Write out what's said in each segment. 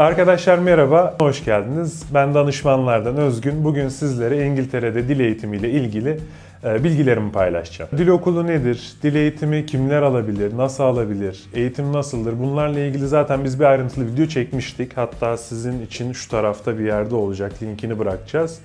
Arkadaşlar merhaba, hoş geldiniz. Ben danışmanlardan Özgün. Bugün sizlere İngiltere'de dil eğitimiyle ilgili e, bilgilerimi paylaşacağım. Dil okulu nedir? Dil eğitimi kimler alabilir? Nasıl alabilir? Eğitim nasıldır? Bunlarla ilgili zaten biz bir ayrıntılı video çekmiştik. Hatta sizin için şu tarafta bir yerde olacak. Linkini bırakacağız.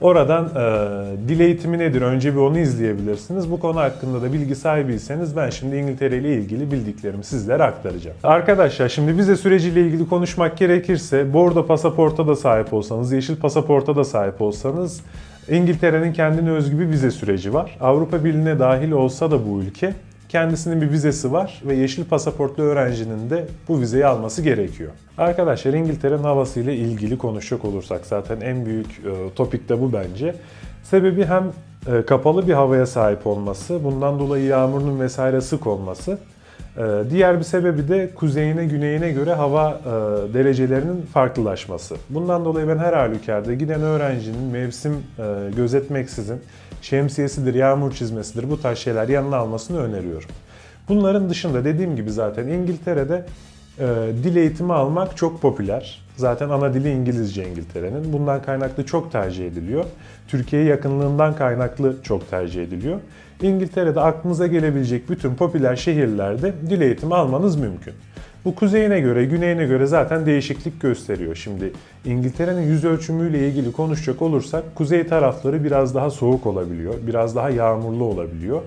Oradan e, dil eğitimi nedir? Önce bir onu izleyebilirsiniz. Bu konu hakkında da bilgi sahibiyseniz ben şimdi İngiltere ile ilgili bildiklerimi sizlere aktaracağım. Arkadaşlar şimdi vize süreciyle ilgili konuşmak gerekirse bordo pasaporta da sahip olsanız, yeşil pasaporta da sahip olsanız İngiltere'nin kendine özgü bir vize süreci var. Avrupa Birliği'ne dahil olsa da bu ülke kendisinin bir vizesi var ve yeşil pasaportlu öğrencinin de bu vizeyi alması gerekiyor. Arkadaşlar İngiltere'nin havasıyla ilgili konuşacak olursak zaten en büyük e, topik de bu bence. Sebebi hem e, kapalı bir havaya sahip olması, bundan dolayı yağmurun vesaire sık olması. E, diğer bir sebebi de kuzeyine güneyine göre hava e, derecelerinin farklılaşması. Bundan dolayı ben her halükarda giden öğrencinin mevsim e, gözetmeksizin şemsiyesidir, yağmur çizmesidir bu tarz şeyler yanına almasını öneriyorum. Bunların dışında dediğim gibi zaten İngiltere'de e, dil eğitimi almak çok popüler. Zaten ana dili İngilizce İngiltere'nin. Bundan kaynaklı çok tercih ediliyor. Türkiye'ye yakınlığından kaynaklı çok tercih ediliyor. İngiltere'de aklınıza gelebilecek bütün popüler şehirlerde dil eğitimi almanız mümkün. Bu kuzeyine göre, güneyine göre zaten değişiklik gösteriyor. Şimdi İngiltere'nin yüz ölçümüyle ilgili konuşacak olursak kuzey tarafları biraz daha soğuk olabiliyor, biraz daha yağmurlu olabiliyor.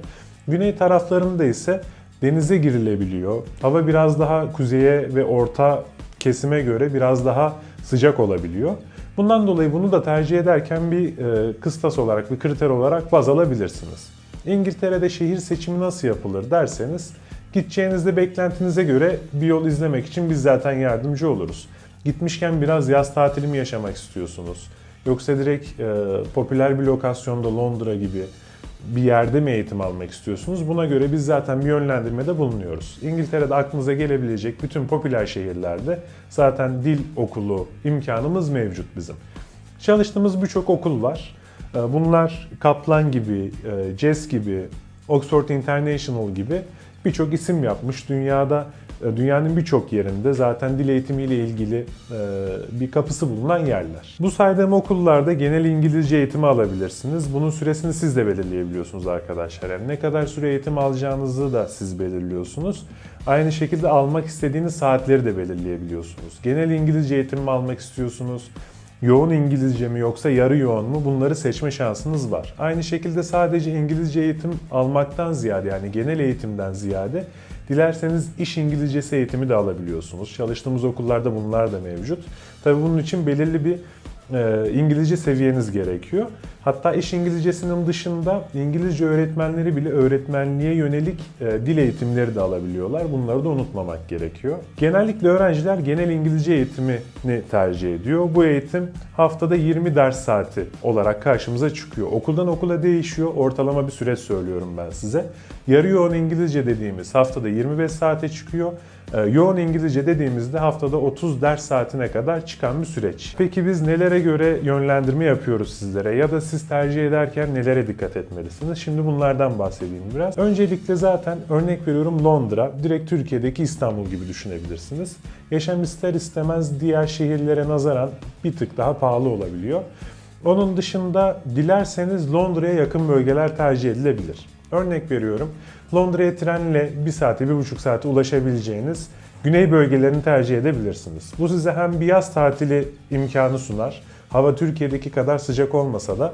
Güney taraflarında ise denize girilebiliyor. Hava biraz daha kuzeye ve orta kesime göre biraz daha sıcak olabiliyor. Bundan dolayı bunu da tercih ederken bir e, kıstas olarak, bir kriter olarak baz alabilirsiniz. İngiltere'de şehir seçimi nasıl yapılır derseniz Gideceğinizde beklentinize göre bir yol izlemek için biz zaten yardımcı oluruz. Gitmişken biraz yaz tatili mi yaşamak istiyorsunuz? Yoksa direkt e, popüler bir lokasyonda Londra gibi bir yerde mi eğitim almak istiyorsunuz? Buna göre biz zaten bir yönlendirmede bulunuyoruz. İngiltere'de aklınıza gelebilecek bütün popüler şehirlerde zaten dil okulu imkanımız mevcut bizim. Çalıştığımız birçok okul var. E, bunlar Kaplan gibi, e, CES gibi, Oxford International gibi birçok isim yapmış. Dünyada dünyanın birçok yerinde zaten dil eğitimiyle ilgili e, bir kapısı bulunan yerler. Bu saydığım okullarda genel İngilizce eğitimi alabilirsiniz. Bunun süresini siz de belirleyebiliyorsunuz arkadaşlar. Yani ne kadar süre eğitim alacağınızı da siz belirliyorsunuz. Aynı şekilde almak istediğiniz saatleri de belirleyebiliyorsunuz. Genel İngilizce eğitim mi almak istiyorsunuz? yoğun İngilizce mi yoksa yarı yoğun mu bunları seçme şansınız var. Aynı şekilde sadece İngilizce eğitim almaktan ziyade yani genel eğitimden ziyade dilerseniz iş İngilizcesi eğitimi de alabiliyorsunuz. Çalıştığımız okullarda bunlar da mevcut. Tabii bunun için belirli bir e, İngilizce seviyeniz gerekiyor. Hatta iş İngilizcesinin dışında İngilizce öğretmenleri bile öğretmenliğe yönelik e, dil eğitimleri de alabiliyorlar. Bunları da unutmamak gerekiyor. Genellikle öğrenciler genel İngilizce eğitimini tercih ediyor. Bu eğitim haftada 20 ders saati olarak karşımıza çıkıyor. Okuldan okula değişiyor. Ortalama bir süreç söylüyorum ben size. Yarı yoğun İngilizce dediğimiz haftada 25 saate çıkıyor. Ee, yoğun İngilizce dediğimizde haftada 30 ders saatine kadar çıkan bir süreç. Peki biz nelere göre yönlendirme yapıyoruz sizlere ya da siz tercih ederken nelere dikkat etmelisiniz? Şimdi bunlardan bahsedeyim biraz. Öncelikle zaten örnek veriyorum Londra, direkt Türkiye'deki İstanbul gibi düşünebilirsiniz. Yaşam ister istemez diğer şehirlere nazaran bir tık daha pahalı olabiliyor. Onun dışında dilerseniz Londra'ya yakın bölgeler tercih edilebilir. Örnek veriyorum. Londra'ya trenle 1 saate 1,5 saate ulaşabileceğiniz güney bölgelerini tercih edebilirsiniz. Bu size hem bir yaz tatili imkanı sunar. Hava Türkiye'deki kadar sıcak olmasa da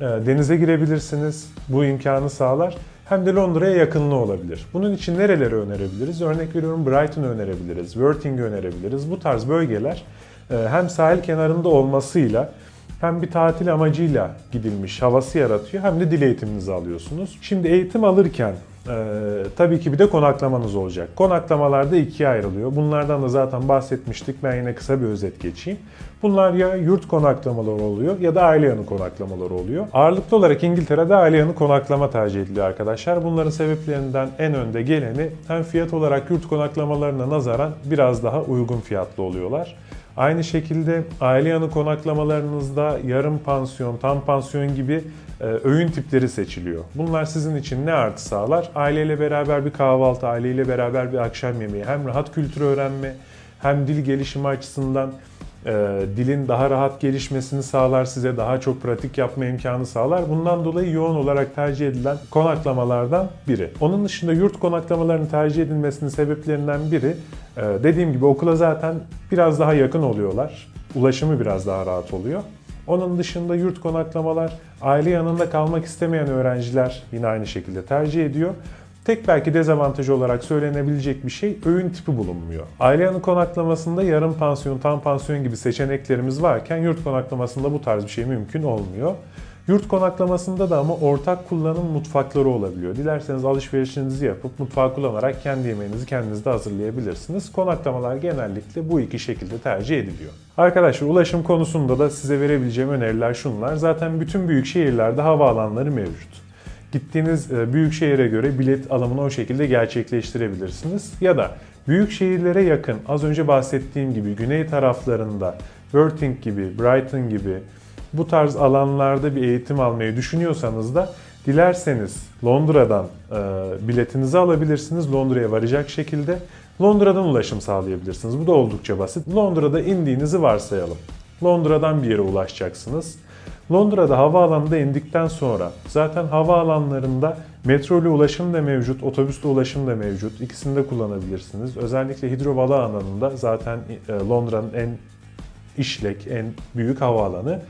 e, denize girebilirsiniz. Bu imkanı sağlar. Hem de Londra'ya yakınlığı olabilir. Bunun için nereleri önerebiliriz? Örnek veriyorum Brighton önerebiliriz, Worthing'i önerebiliriz. Bu tarz bölgeler e, hem sahil kenarında olmasıyla hem bir tatil amacıyla gidilmiş havası yaratıyor hem de dil eğitiminizi alıyorsunuz. Şimdi eğitim alırken ee, tabii ki bir de konaklamanız olacak. Konaklamalar da ikiye ayrılıyor. Bunlardan da zaten bahsetmiştik. Ben yine kısa bir özet geçeyim. Bunlar ya yurt konaklamaları oluyor ya da aile yanı konaklamaları oluyor. Ağırlıklı olarak İngiltere'de aile yanı konaklama tercih ediliyor arkadaşlar. Bunların sebeplerinden en önde geleni hem fiyat olarak yurt konaklamalarına nazaran biraz daha uygun fiyatlı oluyorlar. Aynı şekilde aile yanı konaklamalarınızda yarım pansiyon, tam pansiyon gibi e, öğün tipleri seçiliyor. Bunlar sizin için ne artı sağlar? Aileyle beraber bir kahvaltı, aileyle beraber bir akşam yemeği, hem rahat kültür öğrenme hem dil gelişimi açısından e, dilin daha rahat gelişmesini sağlar, size daha çok pratik yapma imkanı sağlar. Bundan dolayı yoğun olarak tercih edilen konaklamalardan biri. Onun dışında yurt konaklamalarının tercih edilmesinin sebeplerinden biri e, dediğim gibi okula zaten biraz daha yakın oluyorlar. Ulaşımı biraz daha rahat oluyor. Onun dışında yurt konaklamalar, aile yanında kalmak istemeyen öğrenciler yine aynı şekilde tercih ediyor. Tek belki dezavantajı olarak söylenebilecek bir şey öğün tipi bulunmuyor. Aile yanı konaklamasında yarım pansiyon, tam pansiyon gibi seçeneklerimiz varken yurt konaklamasında bu tarz bir şey mümkün olmuyor. Yurt konaklamasında da ama ortak kullanım mutfakları olabiliyor. Dilerseniz alışverişinizi yapıp mutfağı kullanarak kendi yemeğinizi kendiniz de hazırlayabilirsiniz. Konaklamalar genellikle bu iki şekilde tercih ediliyor. Arkadaşlar ulaşım konusunda da size verebileceğim öneriler şunlar. Zaten bütün büyük şehirlerde havaalanları mevcut. Gittiğiniz e, büyük şehire göre bilet alımını o şekilde gerçekleştirebilirsiniz. Ya da büyük şehirlere yakın az önce bahsettiğim gibi güney taraflarında Worthing gibi, Brighton gibi bu tarz alanlarda bir eğitim almayı düşünüyorsanız da dilerseniz Londra'dan e, biletinizi alabilirsiniz Londra'ya varacak şekilde. Londra'dan ulaşım sağlayabilirsiniz. Bu da oldukça basit. Londra'da indiğinizi varsayalım. Londra'dan bir yere ulaşacaksınız. Londra'da havaalanında indikten sonra zaten havaalanlarında metro ile ulaşım da mevcut, otobüsle ulaşım da mevcut. İkisini de kullanabilirsiniz. Özellikle Heathrow Havaalanı'nda zaten e, Londra'nın en işlek, en büyük havaalanı.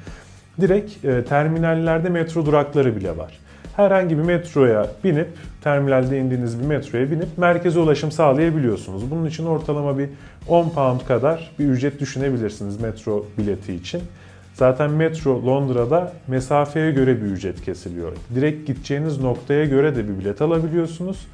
Direkt e, terminallerde metro durakları bile var. Herhangi bir metroya binip, terminalde indiğiniz bir metroya binip merkeze ulaşım sağlayabiliyorsunuz. Bunun için ortalama bir 10 pound kadar bir ücret düşünebilirsiniz metro bileti için. Zaten metro Londra'da mesafeye göre bir ücret kesiliyor. Direkt gideceğiniz noktaya göre de bir bilet alabiliyorsunuz.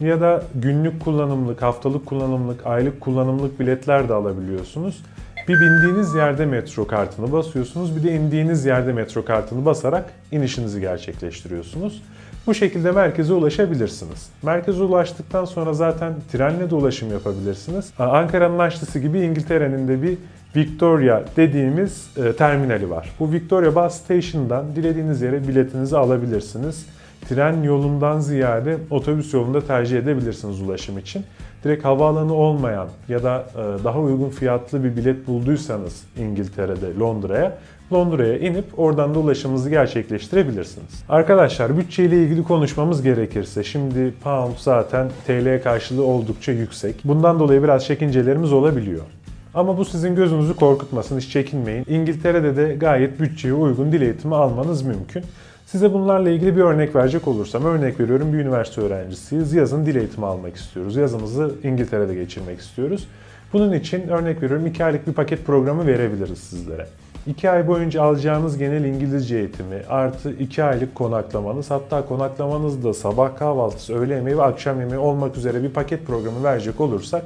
Ya da günlük kullanımlık, haftalık kullanımlık, aylık kullanımlık biletler de alabiliyorsunuz. Bir bindiğiniz yerde metro kartını basıyorsunuz, bir de indiğiniz yerde metro kartını basarak inişinizi gerçekleştiriyorsunuz. Bu şekilde merkeze ulaşabilirsiniz. Merkeze ulaştıktan sonra zaten trenle de ulaşım yapabilirsiniz. Ankara'nın açtısı gibi İngiltere'nin de bir Victoria dediğimiz e, terminali var. Bu Victoria Bus Station'dan dilediğiniz yere biletinizi alabilirsiniz. Tren yolundan ziyade otobüs yolunda tercih edebilirsiniz ulaşım için. Direkt havaalanı olmayan ya da e, daha uygun fiyatlı bir bilet bulduysanız İngiltere'de Londra'ya Londra'ya inip oradan da ulaşımınızı gerçekleştirebilirsiniz. Arkadaşlar bütçeyle ilgili konuşmamız gerekirse şimdi pound zaten TL karşılığı oldukça yüksek. Bundan dolayı biraz çekincelerimiz olabiliyor. Ama bu sizin gözünüzü korkutmasın, hiç çekinmeyin. İngiltere'de de gayet bütçeye uygun dil eğitimi almanız mümkün. Size bunlarla ilgili bir örnek verecek olursam, örnek veriyorum bir üniversite öğrencisiyiz. Yazın dil eğitimi almak istiyoruz. Yazımızı İngiltere'de geçirmek istiyoruz. Bunun için örnek veriyorum 2 aylık bir paket programı verebiliriz sizlere. 2 ay boyunca alacağınız genel İngilizce eğitimi artı 2 aylık konaklamanız hatta konaklamanız da sabah kahvaltısı, öğle yemeği ve akşam yemeği olmak üzere bir paket programı verecek olursak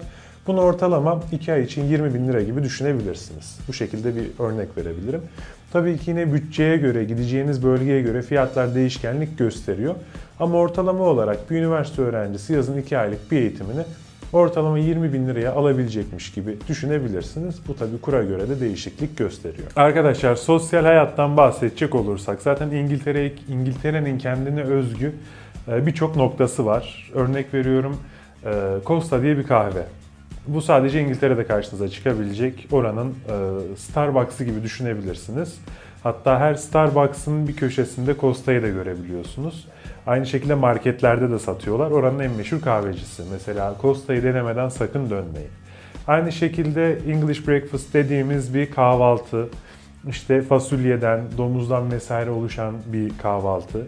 bunu ortalama 2 ay için 20 bin lira gibi düşünebilirsiniz. Bu şekilde bir örnek verebilirim. Tabii ki yine bütçeye göre, gideceğiniz bölgeye göre fiyatlar değişkenlik gösteriyor. Ama ortalama olarak bir üniversite öğrencisi yazın 2 aylık bir eğitimini ortalama 20 bin liraya alabilecekmiş gibi düşünebilirsiniz. Bu tabii kura göre de değişiklik gösteriyor. Arkadaşlar sosyal hayattan bahsedecek olursak zaten İngiltere İngiltere'nin kendine özgü e, birçok noktası var. Örnek veriyorum e, Costa diye bir kahve. Bu sadece İngiltere'de karşınıza çıkabilecek oranın e, Starbucks'ı gibi düşünebilirsiniz. Hatta her Starbucks'ın bir köşesinde Costa'yı da görebiliyorsunuz. Aynı şekilde marketlerde de satıyorlar. Oranın en meşhur kahvecisi. Mesela Costa'yı denemeden sakın dönmeyin. Aynı şekilde English breakfast dediğimiz bir kahvaltı. İşte fasulyeden, domuzdan vesaire oluşan bir kahvaltı.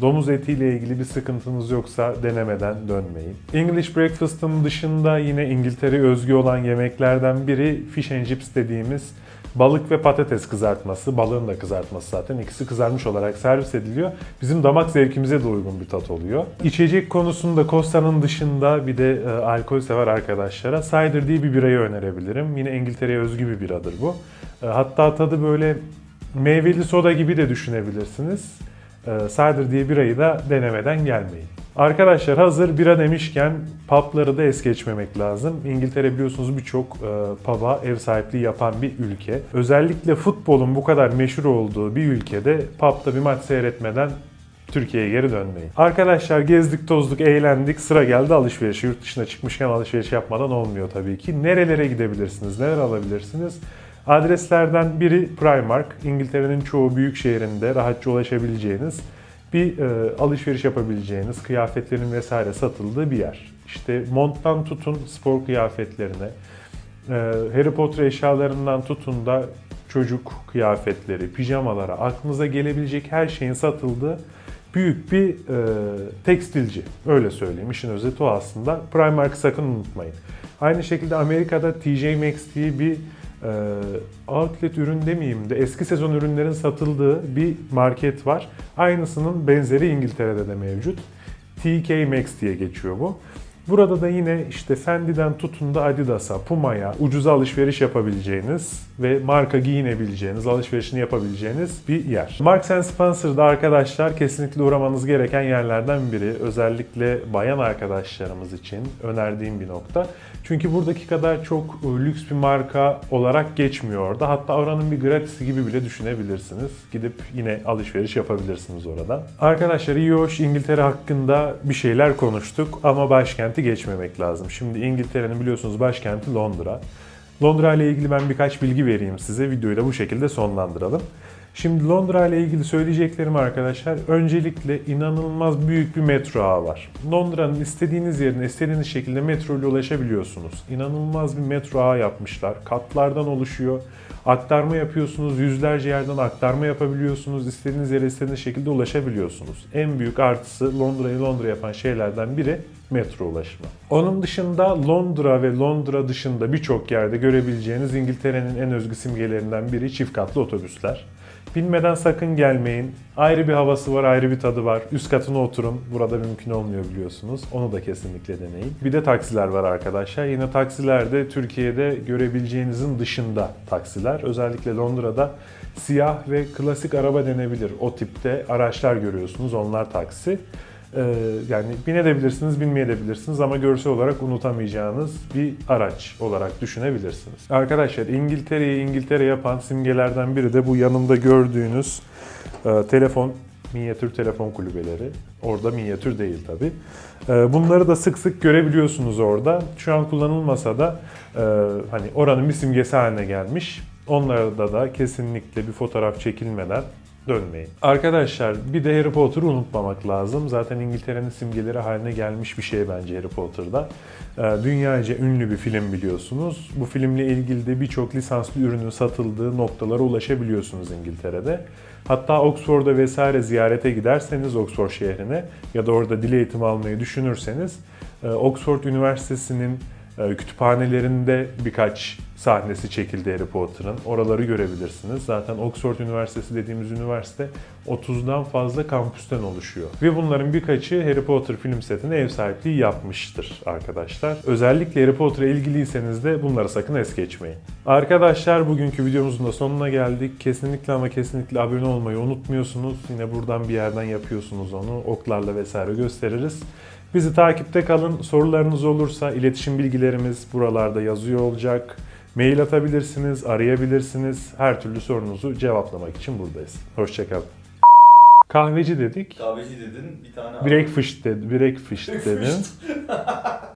Domuz etiyle ilgili bir sıkıntınız yoksa denemeden dönmeyin. English breakfast'ın dışında yine İngiltere özgü olan yemeklerden biri fish and chips dediğimiz balık ve patates kızartması. Balığın da kızartması zaten. ikisi kızarmış olarak servis ediliyor. Bizim damak zevkimize de uygun bir tat oluyor. İçecek konusunda Costa'nın dışında bir de e, alkol sever arkadaşlara cider diye bir birayı önerebilirim. Yine İngiltere'ye özgü bir biradır bu. E, hatta tadı böyle meyveli soda gibi de düşünebilirsiniz. E, cider diye birayı da denemeden gelmeyin. Arkadaşlar hazır bira demişken pubları da es geçmemek lazım. İngiltere biliyorsunuz birçok e, pub'a ev sahipliği yapan bir ülke. Özellikle futbolun bu kadar meşhur olduğu bir ülkede pub'da bir maç seyretmeden Türkiye'ye geri dönmeyin. Arkadaşlar gezdik, tozduk, eğlendik. Sıra geldi alışveriş. Yurt dışına çıkmışken alışveriş yapmadan olmuyor tabii ki. Nerelere gidebilirsiniz? Neler alabilirsiniz? Adreslerden biri Primark. İngiltere'nin çoğu büyük şehrinde rahatça ulaşabileceğiniz bir e, alışveriş yapabileceğiniz, kıyafetlerin vesaire satıldığı bir yer. İşte monttan tutun spor kıyafetlerine, e, Harry Potter eşyalarından tutun da çocuk kıyafetleri, pijamalara, aklınıza gelebilecek her şeyin satıldığı büyük bir e, tekstilci. Öyle söyleyeyim. İşin özeti o aslında. Primark'ı sakın unutmayın. Aynı şekilde Amerika'da TJ Maxx diye bir outlet ürün demeyeyim de eski sezon ürünlerin satıldığı bir market var. Aynısının benzeri İngiltere'de de mevcut. TK Maxx diye geçiyor bu. Burada da yine işte Fendi'den tutun da Adidas'a, Puma'ya ucuza alışveriş yapabileceğiniz ve marka giyinebileceğiniz, alışverişini yapabileceğiniz bir yer. Marks Spencer'da arkadaşlar kesinlikle uğramanız gereken yerlerden biri. Özellikle bayan arkadaşlarımız için önerdiğim bir nokta. Çünkü buradaki kadar çok e, lüks bir marka olarak geçmiyor orada. Hatta oranın bir gratisi gibi bile düşünebilirsiniz. Gidip yine alışveriş yapabilirsiniz orada. Arkadaşlar iyi hoş İngiltere hakkında bir şeyler konuştuk ama başkenti geçmemek lazım. Şimdi İngiltere'nin biliyorsunuz başkenti Londra. Londra ile ilgili ben birkaç bilgi vereyim size. Videoyu da bu şekilde sonlandıralım. Şimdi Londra ile ilgili söyleyeceklerim arkadaşlar. Öncelikle inanılmaz büyük bir metro ağı var. Londra'nın istediğiniz yerine istediğiniz şekilde metro ile ulaşabiliyorsunuz. İnanılmaz bir metro ağı yapmışlar. Katlardan oluşuyor. Aktarma yapıyorsunuz. Yüzlerce yerden aktarma yapabiliyorsunuz. İstediğiniz yere istediğiniz şekilde ulaşabiliyorsunuz. En büyük artısı Londra'yı Londra yapan şeylerden biri metro ulaşımı. Onun dışında Londra ve Londra dışında birçok yerde görebileceğiniz İngiltere'nin en özgü simgelerinden biri çift katlı otobüsler. Bilmeden sakın gelmeyin. Ayrı bir havası var, ayrı bir tadı var. Üst katına oturun. Burada mümkün olmuyor biliyorsunuz. Onu da kesinlikle deneyin. Bir de taksiler var arkadaşlar. Yine taksilerde Türkiye'de görebileceğinizin dışında taksiler. Özellikle Londra'da siyah ve klasik araba denebilir. O tipte araçlar görüyorsunuz. Onlar taksi. Ee, yani binebilirsiniz, binmeyebilirsiniz ama görsel olarak unutamayacağınız bir araç olarak düşünebilirsiniz. Arkadaşlar İngiltere'yi İngiltere yapan simgelerden biri de bu yanımda gördüğünüz e, telefon, minyatür telefon kulübeleri. Orada minyatür değil tabi. bunları da sık sık görebiliyorsunuz orada. Şu an kullanılmasa da e, hani oranın bir simgesi haline gelmiş. Onlarda da kesinlikle bir fotoğraf çekilmeden dönmeyin. Arkadaşlar bir de Harry Potter'ı unutmamak lazım. Zaten İngiltere'nin simgeleri haline gelmiş bir şey bence Harry Potter'da. Ee, Dünyaca ünlü bir film biliyorsunuz. Bu filmle ilgili de birçok lisanslı ürünün satıldığı noktalara ulaşabiliyorsunuz İngiltere'de. Hatta Oxford'a vesaire ziyarete giderseniz Oxford şehrine ya da orada dil eğitimi almayı düşünürseniz e, Oxford Üniversitesi'nin kütüphanelerinde birkaç sahnesi çekildi Harry Potter'ın. Oraları görebilirsiniz. Zaten Oxford Üniversitesi dediğimiz üniversite 30'dan fazla kampüsten oluşuyor. Ve bunların birkaçı Harry Potter film setine ev sahipliği yapmıştır arkadaşlar. Özellikle Harry Potter'a ilgiliyseniz de bunları sakın es geçmeyin. Arkadaşlar bugünkü videomuzun da sonuna geldik. Kesinlikle ama kesinlikle abone olmayı unutmuyorsunuz. Yine buradan bir yerden yapıyorsunuz onu. Oklarla vesaire gösteririz. Bizi takipte kalın. Sorularınız olursa iletişim bilgilerimiz buralarda yazıyor olacak. Mail atabilirsiniz, arayabilirsiniz. Her türlü sorunuzu cevaplamak için buradayız. Hoşçakalın. Kahveci dedik. Kahveci dedin bir tane Breakfast dedi, breakfast dedim.